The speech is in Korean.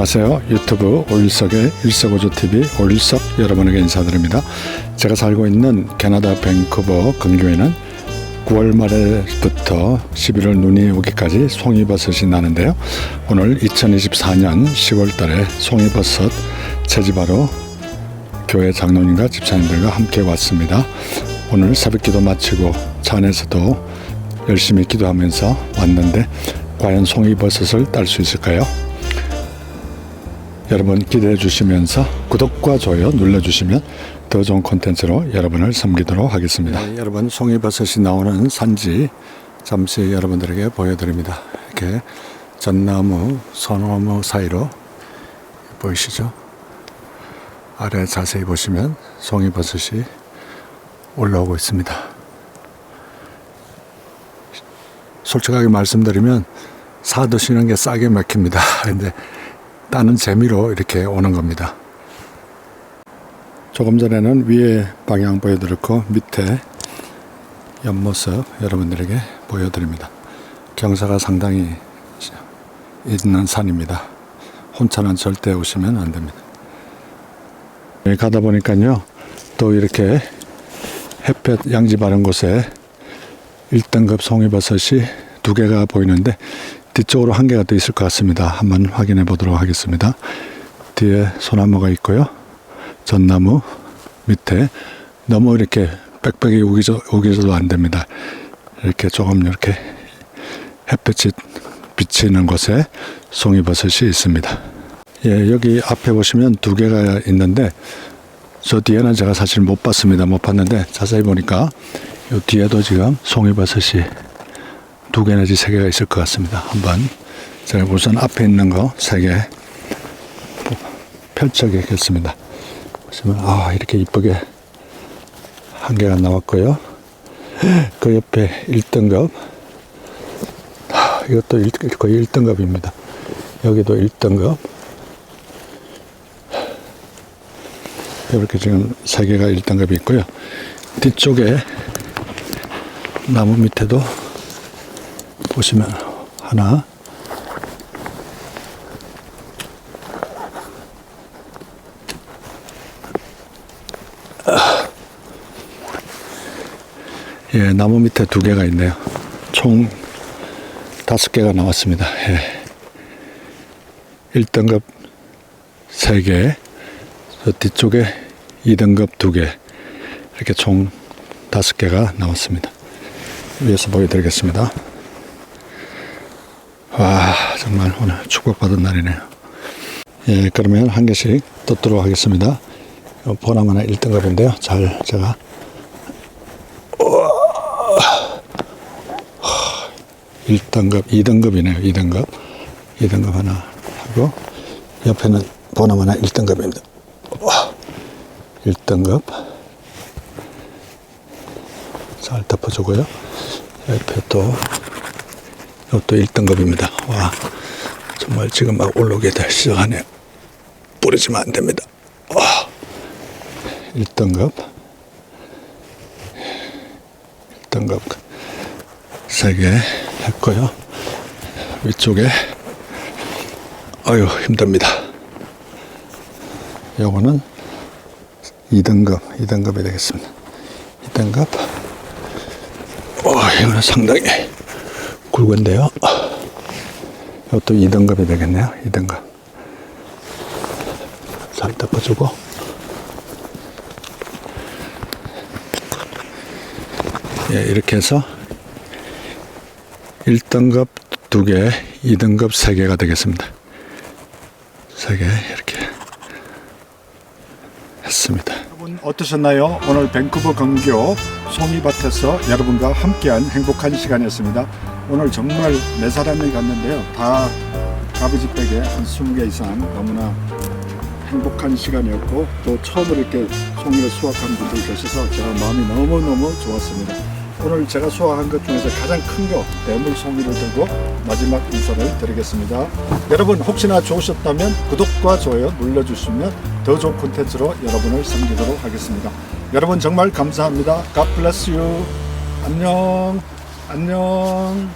안녕하세요. 유튜브 올석의 일석오조TV 올석 여러분에게 인사드립니다. 제가 살고 있는 캐나다 밴쿠버 근교에는 9월 말에부터 11월 눈이 오기까지 송이버섯이 나는데요. 오늘 2024년 10월 달에 송이버섯 채집하러 교회 장로님과 집사님들과 함께 왔습니다. 오늘 새벽 기도 마치고 차 안에서도 열심히 기도하면서 왔는데 과연 송이버섯을 딸 수 있을까요? 여러분 기대해 주시면서 구독과 좋아요 눌러주시면 더 좋은 콘텐츠로 여러분을 섬기도록 하겠습니다. 네, 여러분 송이버섯이 나오는 산지 잠시 여러분들에게 보여드립니다. 이렇게 전나무, 소나무 사이로 보이시죠? 아래 자세히 보시면 송이버섯이 올라오고 있습니다. 솔직하게 말씀드리면 사 드시는 게 싸게 먹힙니다. 근데 따는 재미로 이렇게 오는 겁니다. 조금 전에는 위에 방향 보여드렸고 밑에 옆모습 여러분들에게 보여드립니다. 경사가 상당히 있는 산입니다. 혼자는 절대 오시면 안 됩니다. 여기 가다 보니까요, 또 이렇게 햇볕 양지 바른 곳에 1등급 송이버섯이 두 개가 보이는데 뒤쪽으로 한 개가 더 있을 것 같습니다. 한번 확인해 보도록 하겠습니다. 뒤에 소나무가 있고요. 전나무 밑에 너무 이렇게 빽빽이 우기져, 우기져도 안 됩니다. 이렇게 조금 이렇게 햇볕이 비치는 곳에 송이버섯이 있습니다. 예, 여기 앞에 보시면 두 개가 있는데 저 뒤에는 제가 사실 못 봤습니다. 못 봤는데 자세히 보니까 이 뒤에도 지금 송이버섯이 두 개 내지 세 개가 있을 것 같습니다. 한번 제가 우선 앞에 있는 거 세 개 펼쳐겠습니다. 보시면 아 이렇게 이쁘게 한 개가 나왔고요. 그 옆에 1등급 아, 이것도 일- 거의 1등급입니다. 여기도 1등급 이렇게 지금 세 개가 1등급이 있고요. 뒤쪽에 나무 밑에도 보시면 하나 예, 나무 밑에 두 개가 있네요. 총 다섯 개가 나왔습니다. 예. 1등급 세 개, 저 뒤쪽에 2등급 두 개, 이렇게 총 다섯 개가 나왔습니다. 위에서 보여드리겠습니다. 와, 정말 오늘 축복받은 날이네요. 예, 그러면 한 개씩 뜯도록 하겠습니다. 요 보나마나 1등급인데요. 잘 제가 1등급, 2등급이네요. 2등급. 2등급 하나 하고 옆에는 보나마나 1등급입니다. 1등급. 잘 덮어주고요. 옆에 또 이것도 1등급입니다. 와, 정말 지금 막 올라오게 될 시작하네요. 뿌리지면 안 됩니다. 와, 1등급. 1등급. 세개 했고요. 위쪽에, 아유, 힘듭니다. 요거는 2등급, 2등급이 되겠습니다. 2등급. 어, 이거는 상당히 굵은데요. 이것도 2등급이 되겠네요. 2등급. 잘 덮어주고. 예, 이렇게 해서 1등급 2개, 2등급 3개가 되겠습니다. 3개 이렇게 했습니다. 여러분 어떠셨나요? 오늘 밴쿠버 근교 송이밭에서 여러분과 함께한 행복한 시간이었습니다. 오늘 정말 네 사람이 갔는데요. 다 댁에 한 20개 이상 너무나 행복한 시간이었고 또 처음으로 이렇게 송이를 수확한 분들 계셔서 제가 마음이 너무너무 좋았습니다. 오늘 제가 수확한 것 중에서 가장 큰 거 대물 송이를 들고 마지막 인사를 드리겠습니다. 여러분 혹시나 좋으셨다면 구독과 좋아요 눌러주시면 더 좋은 콘텐츠로 여러분을 섬기도록 하겠습니다. 여러분 정말 감사합니다. God bless you. 안녕. 안녕.